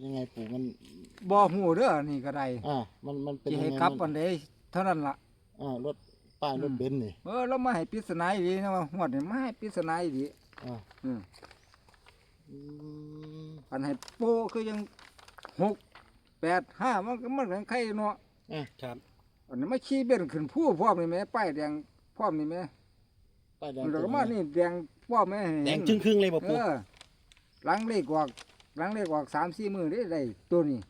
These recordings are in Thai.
เป็นยังไงปู่มันบ่ฮู้เด้อนี่ก็ได้อ่ามันมันเป็นสิยังให้ไงกลับมัวันใดเท่านั้นล่ะ อ่ารถป้ายรถอืม เบนซ์นี่เออเรามาให้ปริศนาอีหลีนะว่าฮอดนี่มาให้ปริศนาอีหลีอ่าอืมอืมอันให้โปคือยังหกแปดห้ามันก็มันกันใครเนาะครับอันนี้มาขี่เบ็นขึ้นผู้พร้อมนี่แม่ป้ายแดงพร้อมนี่แม่ป้ายแดงแล้วก็มานี่แดงพร้อมแม่ให้แดเห็งนครึ่งครึ่งๆเลยบ่เอปูอหลังเลขออก หลังเลขออกสามสี่มือได้ได้ตัวนี้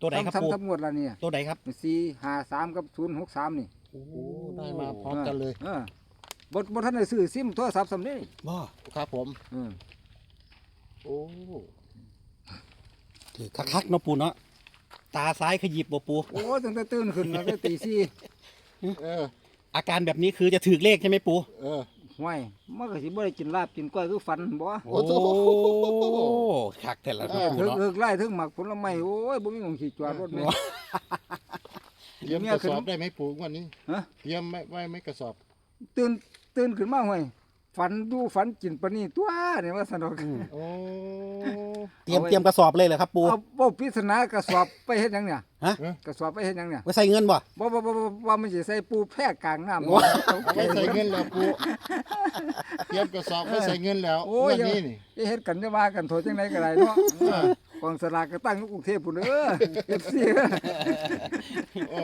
ตัวไหนครับปูทำทำทำงวดละเนี่ยตัวไหนครับสี่ห้าสามกับศูนย์หกสามนี่โอ้โอ้ได้มาพร้อมกันเลยเออบทบทท่านได้ซื้อซิมโทรศัพท์สำนี้บ่ครับผมเออโอ้ถือคักๆเนาะปูเนาะตาซ้ายขยิบบ่ปูโอ้ตั้งแต่ตื่นขึ้นมาตั้งแต่ตีสี่เออ อาการแบบนี้คือจะถือเลขใช่ไหมปูเออห้วยมันก็สิบ่ได้กินลาบกินก้อยคือฝันบ่โอ้โอ้โห คักแต่ละเอเนาะอปูถึงเนาะเอิกไล่ถึงหมักผลไม้โอ้ยบ่มีหม้องสิจอดรถแม่ เตรียมเมีกยระขึ้นสอบได้ไหมปู่วันนี้ฮะ เตรียมไว้ไว้ไหม่กระสอบตื่นตื่นขึ้นมาห้วยฝันดูฝันกินปานนี้ตัวเนี่ยว่าสนุก โอ้ เตรียมเตรียมกระสอบเลยเหรอครับปูเอาบ่ปริศนากระสอบไปเฮ็ดหยังเนี่ยฮะกระสอบไปเฮ็ดหยังเนี่ยไว้ใส่เงินบ่ บ่บ่บ่บ่ว่ามันสิใส่ปูแพร่กลางน้ำโอ้เอาไว้ใส่เงินแล้วปู่เตรียมกระสอบไว้ใส่เงินแล้วโอ้ย วันนี้นี่จะเฮ็ดกันจะว่ากันโทษจังไดก็ได้เนาะเออกองสลากก็ตั้งอยู่กรุงเทพพุ่นเด้อ FC โอ้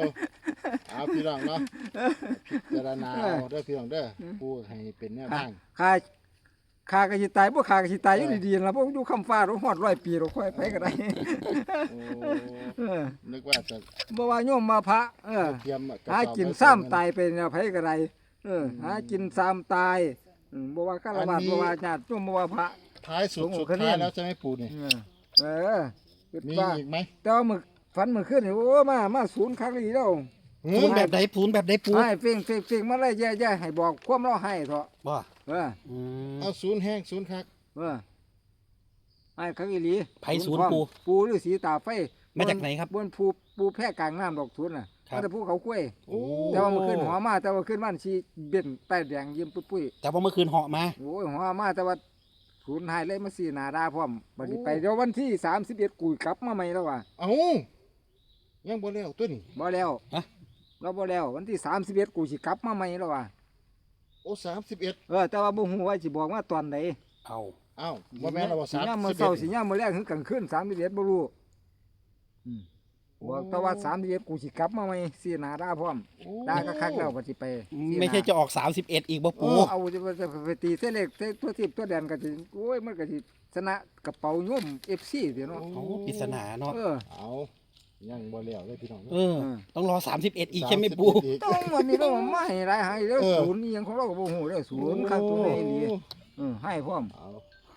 เอาพี่น้องเนาะพิจารณาเอาเด้อพี่น้องเด้อปู่ให้เป็นแนวทาง ค่า ค่าก็สิตายบ่ค่าก็สิตายอยู่ดีๆล่ะบ่อยู่คำฟ้าเราฮอด100ปีเราค่อยไปก็ได้โอ้เออนึกว่าจะบ่ว่าโยมมาพระ เออ เตรียมระสอบหากินไว้ใซ้ำตายไปแนวไผก็ได้เออ หากินซ้ำตายอืมบ่ว่าฆราวาสบ่ว่าญาติโยมบ่ว่าพระ ท้ายสุดโอ้โหสุดคะแนนท้ายแล้วใช่ไหมปู่นี่เออเออคิดมีว่าอีกไหมแต่ว่ามึกฝันมื้อคืนนี่โอ้มา มาศูนย์ครั้งนี้แล้ว หืปูอนแบบไหนปูนแบบไหนปูให้เฟ้งเฟ้งเฟ้งมาเลยแย่ๆให้บอกความเราให้เถอะบ่เอออืมเอาศูนย์แห้งศูนย์คักเออให้ครั้งอีหลีไผศูนย์ปูปูหรือสีตาไฟมาจากไหนครับบนภูปูแพร่กลางน้ำดอกทุนน่ะครับมาแต่ภูเขากล้วยโอ้แต่ว่ามันขึ้นหัวมา แต่ว่าขึ้นบ้านชีเบ็นใต้แดงยิ้มปุ้ยแต่ว่าเมื่อคืนเหาะมาๆโอ้ยหัวมาแต่ว่าศูนย์หายเลยมาสีหนาดาพร้อมบัดนี้ไปเดี๋ยววันที่สามสิบเอ็ดกุยกลับมาใหม่แล้วว่ะเอายังบ่แล้วตัวนี้บ่แล้วฮะ เราบ่แล้ว วันที่สามสิบเอ็ดกูสิกลับมาใหม่แล้วว่ะโอ้สามสิบเอ็ดเออแต่ว่าบ่ฮู้ว่าสิบอกว่าตอนไหนเอาเอ้าบ่แม่นเราบ่สิสามยามมื้อสิบเช้าเอ็ดสิยามมื้อแรกถึงกลางคืน31บ่รู้อืมบอกแต่ว่า31กูสิกลับมาใหม่สีหนาดาพร้อมโอ้ดาก็คักแล้วก็สิไปสีหน้าไม่ใช่จะออก 31 อีกบ่ปูเอาจะไปไปตีเส้นเล็กเส้นตัวทิพย์ตัวแดนก็สิโอ้ยมันก็สิชนะกระเป๋าย่อม FC เดี๋ยวเนาะโอ้ปริศนาเนาะเออเอา ยังบ่แล้วเลยพี่น้องเออเออต้องรอ31อีกใช่ไหมปู 31อีกต้องวันนี้เรามาให้หลายให้เด้อเออศูนย์นี่ยังของเราก็บ่ฮู้เด้อศูนย์คักตัวนี้นี่เออให้พร้อมเอา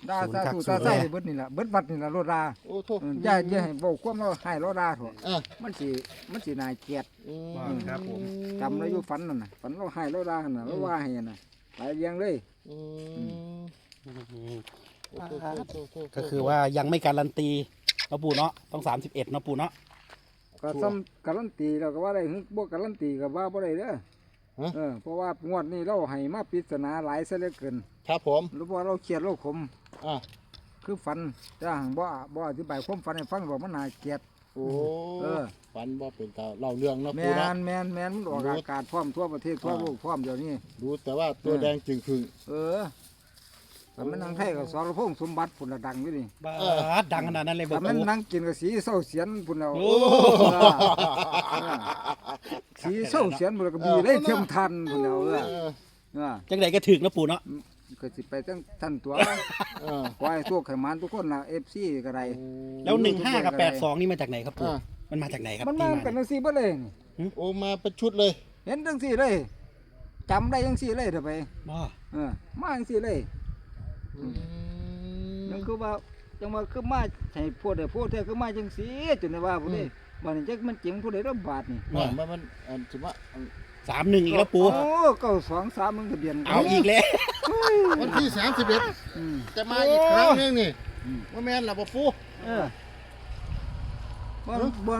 ดาศูนย์สาคักธุศูตานย์ใส่แน่เบิดนี่ล่ะเบิดวัดนี่ล่ะโลดาโอ้โทษ เอออย่าอย่าให้เว้าความเราให้โลดาเถอะอะมันสิมันสิน่าเกลียด อืม ว่าครับผม จำได้อยู่ฝันนั่นน่ะฝันเราให้โลดาหั่นน่ะเราว่าให้น่ะไปเรียงเลย อืมโอ้โทษโทษโทษโทษก็คือว่ายังไม่การันตีเนาะปูเนาะต้อง31เนาะปูเนาะ ก็ซ้ำการันตีแล้วก็ว่าได้ฮึบ่การันตีก็ว่าบ่ได้เด้อเออเพราะว่างวดนี้เราให้มาปริศนาหลายซะเหลือเกินครับผมหรือว่าเราเครียดเราขมอะคือฝันแต่หังบ่บ่อธิบายความฝันให้ฟังหรอกมันน่าเกลียด โอ้เออ ฝันบ่เป็นตาเล่าเรื่องเนาะแมปู่เนาะ นแมนแมนมันออกอากาศพร้อมทั่วประเทศทั่วโลกพร้อมเดี๋ยวนี้ดูแต่ว่าตัวแดงจึงครึ่งเออ แต่มันนั่งไทยกับสรพงษ์สมบัติพุ่นละดังอยู่นี่บาดดังขนาดนั้นเลยบ่แต่มันปูนั่งกินกับสีเศร้าเสียนพุ่นแล้วโอ้เออเออสีเศร้าเสียนพุ่นแล้วก็บีเลยเทียมทันพุ่นแล้วเออเออเออจังไดก็ถึกนะปูเนาะก็สิไปทั้งท่านตัวเออขอให้ทุกข์ให้มันทุกคนล่ะ FC ก็ได้แล้ว15กับ82นี่มาจากไหนครับปูอะมันมาจากไหนครับมันที่มามากันจังซี่เบ่เลยนี่โอ้มาเป็นชุดเลย เห็นจังซี่เลยจำได้จังซี่เลยเถอะไปบ่เออมาจังซี่เลย นั่นคือว่าจังว่าคือมาให้พูดได้พูดแท้คือมาจังสีจนได้ว่าผู้ใดวันนี้จักมันจริงผู้ใดรับบาทนี่ว่ามันมันอันสิว่าอันสามหนึ่งอีกแล้วปูโอ้เก้าสองสามมึงทะเบียนเอาอีกแล้ววันที่สามสิบเอ็ดอืมจะมาอีกครั้งหนึงนี่อืมว่าแม่นล่ะบ่ปูเออบ่บ่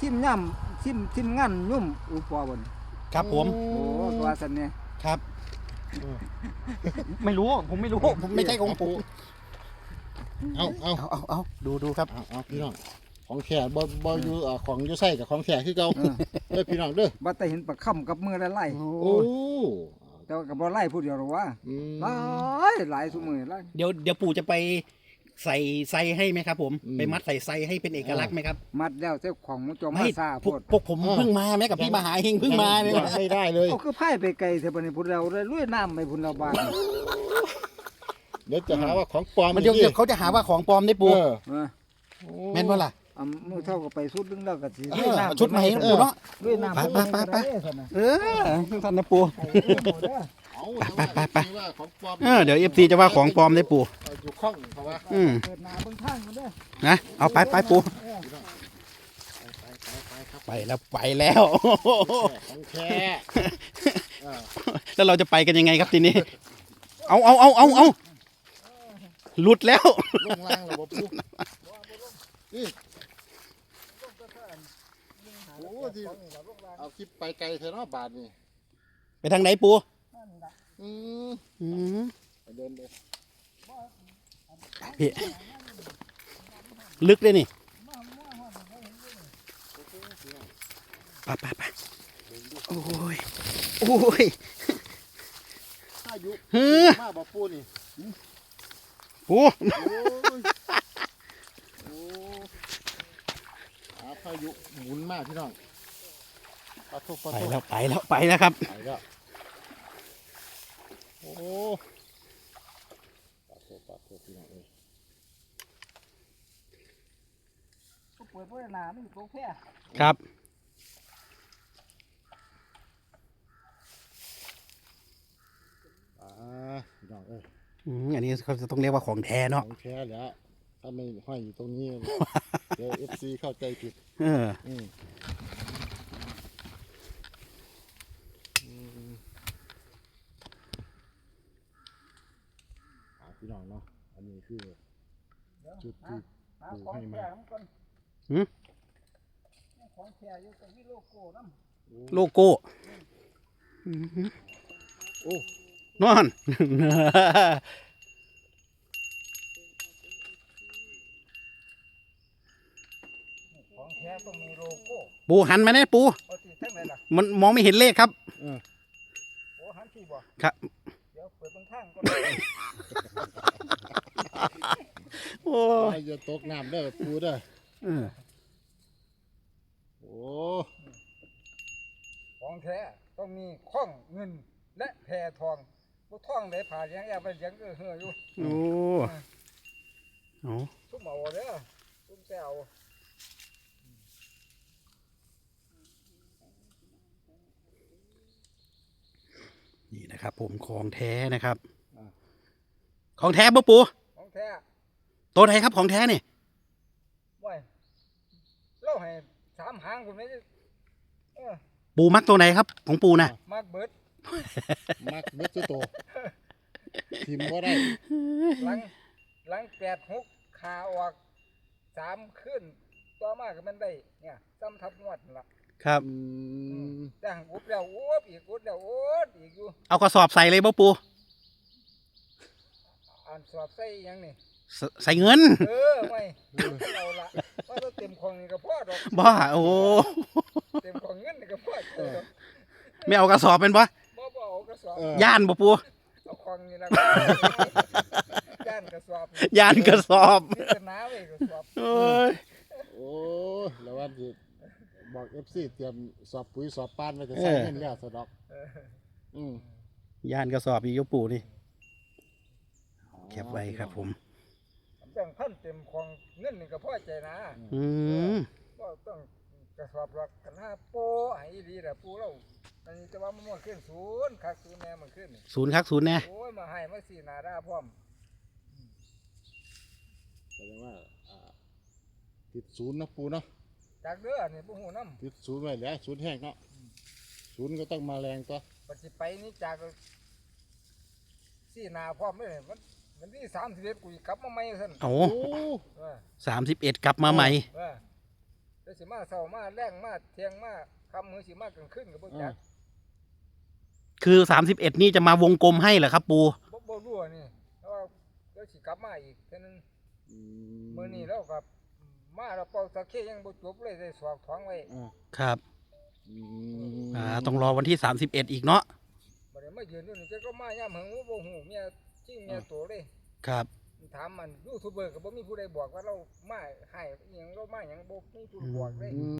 ทิมย่ำทิมทิมงานยุ่มอุปบ่นครับผมโอ้ก็ว่าซั่นเนี่ยครับ ไม่รู้ผมไม่รู้ผมไม่ใช่ของปูเอาเอาเอาเอาเอาดูดูครับเอาเอาพี่น้องของแขกบ่บ่อยู่เอ่อของอยู่ใส่กับของแขกคือเก่าเด้อพี่น้องเด้อบัดแต่เห็นปลาค่ำกับมือละไล่โอ้แต่ว่ากับบ่ไล่ผู้เดียวหรอกว่าอืมหลายหลายสุมือหลายเดี๋ยวเดี๋ยวปู่จะไป ใส่ไซให้ไหมครับผมอืม ไปมัดใส่ไซให้เป็นเอกลักษณ์ไหมครับมัดแล้วเจ้าของมันจอมาไม่ซาพโพวกดพวกผมอ่าเพิ่งมาแม้กับพี่มหาเฮงเพิ่งมาเนี่ยยังไม่ได้เลยโอ้คือไพ่ไปไกลเท่าบัดนี้พุ่นเราเลยลุยน้ำไปพุ่นเราบ้านเดี๋ยวจะหาว่าของปลอมมันเดี๋ยวอีกเดี๋ยวเขาจะหาว่าของปลอมได้เอปู่อเออโอ้แม่นว่าล่ะเอามือเท่ากับไปสุดนึงแล้วก็สิเออชุดใหม่นะปู่เนาะ ลุยน้ำไปไปไปไปซั่นน่ะเออท่านนะปู่ไอ้เรื่องหมดเด้อเอา ไปไปไปแต่ว่าของปลอมเออเดี๋ยวเอฟซีจะว่าของปลอมได้ปู่เอาอยู่ข้องเพราะว่าอืมเปิดหน้าเบิ่งทางกันเด้อนะเอาไปไปปู่ไปไปไปครับไปแล้วไปแล้วของแท้เออแล้วเราจะไปกันยังไงครับทีนี้ เอาเอาเอาเอาเอาหลุดแล้วลงล่างระบบปุ๊บนี่โอ้ที่เอาคลิปไปไกลเถอะเนาะบาทนี่ ไปทางไหนปู่ อืมอืมไปเดินเลยพี่ลึกเลยนี่ไปไปไปโอ้ย โอ้ยถ้ายุเฮ้อมาบ่ปูนี่ปู่โอ้ยโอ้อาพายุหมุนมากพี่น้องปะทุปะไปทุแล้วไปแล้วไปแล้วครับไปแล้วโอ้ปะทุปะทุพี่น้องเอ้ยก็เปิดเปิดหน้ามันอยู่ตรงแพร่ครับอ่าพี่น้องเอ้ยอืมอันนี้เขาจะต้องเรียกว่าของแท้เนาะของแท้แล้วถ้าไม่ห้อยอยู่ตรงนี้ เดี๋ยวเอฟซีเข้าใจผิด เออ อืมอืมอ่าพี่น้อง เนาะ อันนี้คือจุดที่หาปูของให้มาแท้มันก่อนหืมของแท้อยู่ตรงนี้โลโก้นำโลโก้อืมโอ้นอนของแท้ต้องมีโลโก้ปูหันมาเนี่ยปูเอาติทั้งไหนล่ะมันมองไม่เห็นเลขครับโอ้หันที่บ่ครับเดี๋ยวเปิดเบิ่งทางก่อนโอ้ยอย่าตกน้ำเด้อปูเด้อเออโอ้ของแท้ต้องมีข้องเงินและแพรทองบ่ทองได้ผ่าเลี้ยงแอบไปเลี้ยงเออเฮืออยู่โอ้เอาซุ่มเอาเด้อซุ่มแซว นี่นะครับ ผมของแท้นะครับ ของแท้ปะปูของแท้ตัวไหนครับของแท้เนี่ยว้ยเราให้สามหางคุณไม่ได้เออปูมักตัวไหนครับ ของปูนะมากเบิดมักเบ็ดสุดโตทิมก็ได้หลังหลังแปดหกขาออกสามขึ้น ต่อมาก็มันได้ เนี่ยซ้ำทับงวดนั่นล่ะ ครับ อืมจ้างอุดแล้วอุดอีกอุดแล้วอุดอีกอยู่เอากระสอบใส่เลยปะปูอ่านสอบใส่หยังนี่ ใสใส่เงินเออไม่เราละว่าเราเต็มของนี่ก็พอดอกบ้าโอ้เต็มของเงินนี่ก็พอดเออ ไม่เอากระสอบเป็นปะบ่บ่เอากระสอบเออ ย่านปะปูเอาของนี่ละย่านกระสอบย่านกระสอบนี่จะน้าไว้กระสอบโอ้ย โอ้ยแล้ววันที่ บอกเอฟซีเตรียมสอบปุ๋ยสอบปานไว้จะใส่เงินแล้วสะดอกเอออืมย่านกระสอบอีกอยปูนี่เก็บไว้ครับผมจังพันเต็มของเงินนี่ก็พอใจนะ อืมก็ต้องกระสอบหลักกันห้าโปให้อีหลีแหละปูเราอันนี้จะว่ามันมันขึ้นศูนย์คักศูนย์แน่มันขึ้นนี่ศูนย์ครับศูนย์แน่โอ้ยมาให้มาสีหนาด้าพร้อมแสดงว่าอ่าติดศูนย์เนาะปูเนาะ จากเด้อนี่ปูหูน้ติดศูนย์ไว้แล้วศูนย์แห้งเนาะศูนย์ก็ต้องมาแรงตัวำปัจจิไปนี่จากสีหนาพร้อมเลยมันมันที่สามสิบเอ็ดกูสิกลับมาใหม่สั่นโอ้โอ้เออสามสิบเอ็ดกลับมาใหม่ เออเดี๋ยวสิมาเศร้ามาแรงมาเที่ยงมาคำมือสิมากลางคืนกับพวกจักคือสามสิบเอ็ดนี่จะมาวงกลมให้เหรอครับ ปู บ่บ่รู้อันนี่แต่ว่าเดี๋ยวสิกลับมาอีกแค่นั้น อื มื้อนี้เราก็ มาเราเป่าสักเคยังบ่จบเลยได้สอบท้องไว้อ่าครับอืมอ่าต้องรอวันที่ 31 อีกเนาะบ่ได้มายืนอยู่นี่จะก็มายามหึงบ่ฮู้เมียจริงเมียโตเลยครับถามมันยูทูบเบอร์ก็บ่มีผู้ใดบอกว่าเรามาให้อีหยังเรามาหยังบ่มีผู้บอกเลยอืม